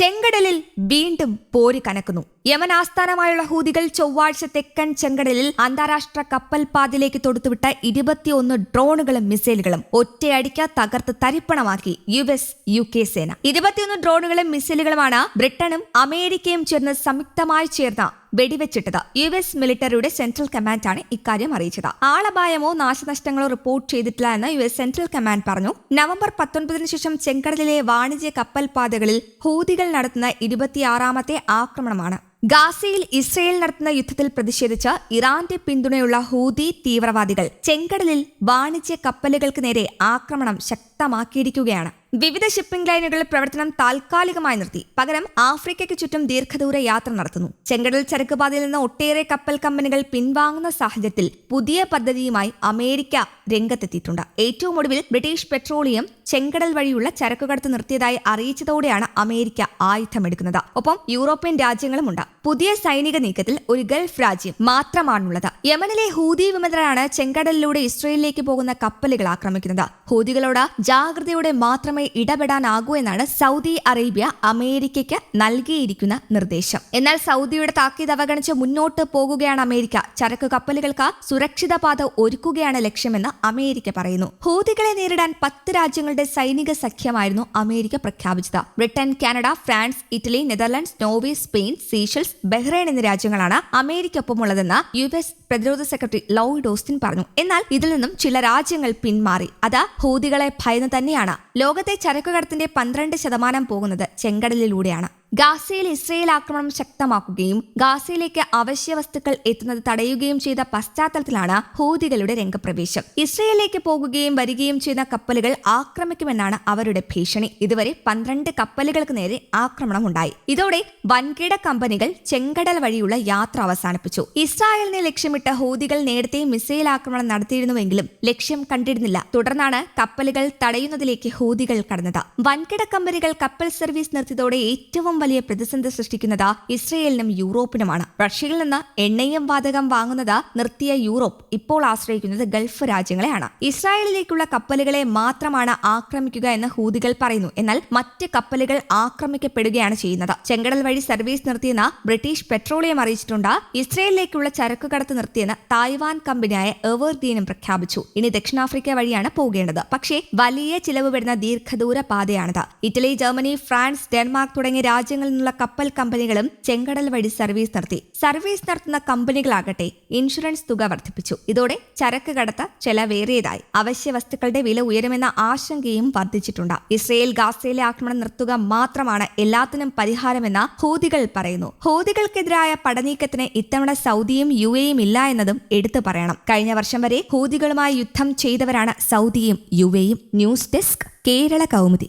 ചെങ്കടലിൽ വീണ്ടും പോര് കനക്കുന്നു. യമൻ ആസ്ഥാനമായുള്ള ഹൂതികൾ ചൊവ്വാഴ്ച തെക്കൻ ചെങ്കടലിൽ അന്താരാഷ്ട്ര കപ്പൽ പാതിലേക്ക് തൊടുത്തുവിട്ട ഇരുപത്തിയൊന്ന് ഡ്രോണുകളും മിസൈലുകളും ഒറ്റയടിക്ക് തകർത്ത് തരിപ്പണമാക്കി യു എസ് യു കെ സേന. ഇരുപത്തിയൊന്ന് ഡ്രോണുകളും മിസൈലുകളുമാണ് ബ്രിട്ടനും അമേരിക്കയും ചേർന്ന് സംയുക്തമായി ചേർന്ന വെടിവെച്ചിട്ടത്. യു എസ് മിലിറ്ററിയുടെ സെൻട്രൽ കമാൻഡാണ് ഇക്കാര്യം അറിയിച്ചത്. ആളപായമോ നാശനഷ്ടങ്ങളോ റിപ്പോർട്ട് ചെയ്തിട്ടില്ല എന്ന് യു എസ് സെൻട്രൽ കമാൻഡ് പറഞ്ഞു. നവംബർ പത്തൊൻപതിനു ശേഷം ചെങ്കടലിലെ വാണിജ്യ കപ്പൽ പാതകളിൽ ഹൂതികൾ നടത്തുന്ന ഇരുപത്തിയാറാമത്തെ ആക്രമണമാണ്. ഗാസയിൽ ഇസ്രയേൽ നടത്തുന്ന യുദ്ധത്തിൽ പ്രതിഷേധിച്ച് ഇറാന്റെ പിന്തുണയുള്ള ഹൂതി തീവ്രവാദികൾ ചെങ്കടലിൽ വാണിജ്യ കപ്പലുകൾക്ക് നേരെ ആക്രമണം ശക്തമാക്കിയിരിക്കുകയാണ്. വിവിധ ഷിപ്പിംഗ് ലൈനുകളുടെ പ്രവർത്തനം താൽക്കാലികമായി നിർത്തി. പകരം ആഫ്രിക്കയ്ക്ക് ചുറ്റും ദീർഘദൂര യാത്ര നടത്തുന്നു. ചെങ്കടൽ ചരക്കുപാതയിൽ നിന്ന് ഒട്ടേറെ കപ്പൽ കമ്പനികൾ പിൻവാങ്ങുന്ന സാഹചര്യത്തിൽ പുതിയ പദ്ധതിയുമായി അമേരിക്ക രംഗത്തെത്തിയിട്ടുണ്ട്. ഏറ്റവും ഒടുവിൽ ബ്രിട്ടീഷ് പെട്രോളിയം ചെങ്കടൽ വഴിയുള്ള ചരക്കുകടത്ത് നിർത്തിയതായി അറിയിച്ചതോടെയാണ് അമേരിക്ക ആയുധമെടുക്കുന്നത്. ഒപ്പം യൂറോപ്യൻ രാജ്യങ്ങളുമുണ്ട്. പുതിയ സൈനിക നീക്കത്തിൽ ഒരു ഗൾഫ് രാജ്യം മാത്രമാണുള്ളത്. യമനിലെ ഹൂതി വിമതരാണ് ചെങ്കടലിലൂടെ ഇസ്രയേലിലേക്ക് പോകുന്ന കപ്പലുകൾ ആക്രമിക്കുന്നത്. ഹൂതികളോട് ജാഗ്രതയോടെ മാത്രമേ ഇടപെടാനാകൂ എന്നാണ് സൗദി അറേബ്യ അമേരിക്കയ്ക്ക് നൽകിയിരിക്കുന്ന നിർദ്ദേശം. എന്നാൽ സൗദിയുടെ താക്കീത് അവഗണിച്ച് മുന്നോട്ട് പോകുകയാണ് അമേരിക്ക. ചരക്ക് കപ്പലുകൾക്ക് സുരക്ഷിത പാത ഒരുക്കുകയാണ് ലക്ഷ്യമെന്ന് അമേരിക്ക പറയുന്നു. ഹൂതികളെ നേരിടാൻ പത്ത് രാജ്യങ്ങളുടെ സൈനിക സഖ്യമായിരുന്നു അമേരിക്ക പ്രഖ്യാപിച്ചത്. Britain Canada France Italy Netherlands Norway Spain Seychelles Bahrain എന്നീ രാജ്യങ്ങളാണ് അമേരിക്കൊപ്പമുള്ളതെന്ന് യു എസ് പ്രതിരോധ സെക്രട്ടറി ലോയിഡ് ഓസ്റ്റിൻ പറഞ്ഞു. എന്നാൽ ഇതിൽ നിന്നും ചില രാജ്യങ്ങൾ പിന്മാറി. അത് ഹൂതികളെ ഭയന്ന് തന്നെയാണ്. ലോകത്തെ ചരക്കുകടത്തിന്റെ പന്ത്രണ്ട് ശതമാനം പോകുന്നത് ചെങ്കടലിലൂടെയാണ്. ഗാസയിൽ ഇസ്രയേൽ ആക്രമണം ശക്തമാക്കുകയും ഗാസയിലേക്ക് അവശ്യ വസ്തുക്കൾ എത്തുന്നത് തടയുകയും ചെയ്ത പശ്ചാത്തലത്തിലാണ് ഹൂതികളുടെ രംഗപ്രവേശം. ഇസ്രയേലിലേക്ക് പോകുകയും വരികയും ചെയ്യുന്ന കപ്പലുകൾ ആക്രമിക്കുമെന്നാണ് അവരുടെ ഭീഷണി. ഇതുവരെ പന്ത്രണ്ട് കപ്പലുകൾക്ക് നേരെ ആക്രമണം ഉണ്ടായി ഇതോടെ വൻകിട കമ്പനികൾ ചെങ്കടൽ വഴിയുള്ള യാത്ര അവസാനിപ്പിച്ചു. ഇസ്രായേലിനെ ലക്ഷ്യമിട്ട് ഹൂതികൾ നേരത്തെ മിസൈൽ ആക്രമണം നടത്തിയിരുന്നുവെങ്കിലും ലക്ഷ്യം കണ്ടിരുന്നില്ല. തുടർന്നാണ് കപ്പലുകൾ തടയുന്നതിലേക്ക് ഹൂതികൾ കടന്നത്. വൻകിട കമ്പനികൾ കപ്പൽ സർവീസ് നിർത്തിയതോടെ ഏറ്റവും വലിയ പ്രതിസന്ധി സൃഷ്ടിക്കുന്നത് ഇസ്രയേലിനും യൂറോപ്പിനുമാണ്. റഷ്യയിൽ നിന്ന് എണ്ണയും വാതകം വാങ്ങുന്നത് നിർത്തിയ യൂറോപ്പ് ഇപ്പോൾ ആശ്രയിക്കുന്നത് ഗൾഫ് രാജ്യങ്ങളെയാണ്. ഇസ്രായേലിലേക്കുള്ള കപ്പലുകളെ മാത്രമാണ് ആക്രമിക്കുക എന്ന് ഹൂതികൾ പറയുന്നു. എന്നാൽ മറ്റ് കപ്പലുകൾ ആക്രമിക്കപ്പെടുകയാണ് ചെയ്യുന്നത്. ചെങ്കടൽ വഴി സർവീസ് നിർത്തിയെന്ന് ബ്രിട്ടീഷ് പെട്രോളിയം അറിയിച്ചിട്ടുണ്ട്. ഇസ്രയേലിലേക്കുള്ള ചരക്ക് കടത്ത് നിർത്തിയെന്ന് തായ്വാൻ കമ്പനിയായ എവർദീനും പ്രഖ്യാപിച്ചു. ഇനി ദക്ഷിണാഫ്രിക്ക വഴിയാണ് പോകേണ്ടത്. പക്ഷേ വലിയ ചിലവ് വരുന്ന ദീർഘദൂര പാതയാണിത്. ഇറ്റലി ജർമ്മനി ഫ്രാൻസ് ഡെൻമാർക്ക് തുടങ്ങിയ രാജ്യങ്ങളിൽ നിന്നുള്ള കപ്പൽ കമ്പനികളും ചെങ്കടൽ വഴി സർവീസ് നടത്തി. സർവീസ് നടത്തുന്ന കമ്പനികളാകട്ടെ ഇൻഷുറൻസ് തുക വർദ്ധിപ്പിച്ചു. ഇതോടെ ചരക്ക് കടത്ത ചെലവേറിയതായി അവശ്യ വസ്തുക്കളുടെ വില ഉയരുമെന്ന ആശങ്കയും വർദ്ധിച്ചിട്ടുണ്ട്. ഇസ്രയേൽ ഗാസയിലെ ആക്രമണം നിർത്തുക മാത്രമാണ് എല്ലാത്തിനും പരിഹാരമെന്ന ഹൂതികൾ പറയുന്നു. ഹൂതികൾക്കെതിരായ പടനീക്കത്തിന് ഇത്തവണ സൗദിയും യു എയും ഇല്ല എന്നതും എടുത്തു പറയണം. കഴിഞ്ഞ വർഷം വരെ ഹൂതികളുമായി യുദ്ധം ചെയ്തവരാണ് സൗദിയും യു എയും ന്യൂസ് ഡെസ്ക് കേരള കൗമുദി.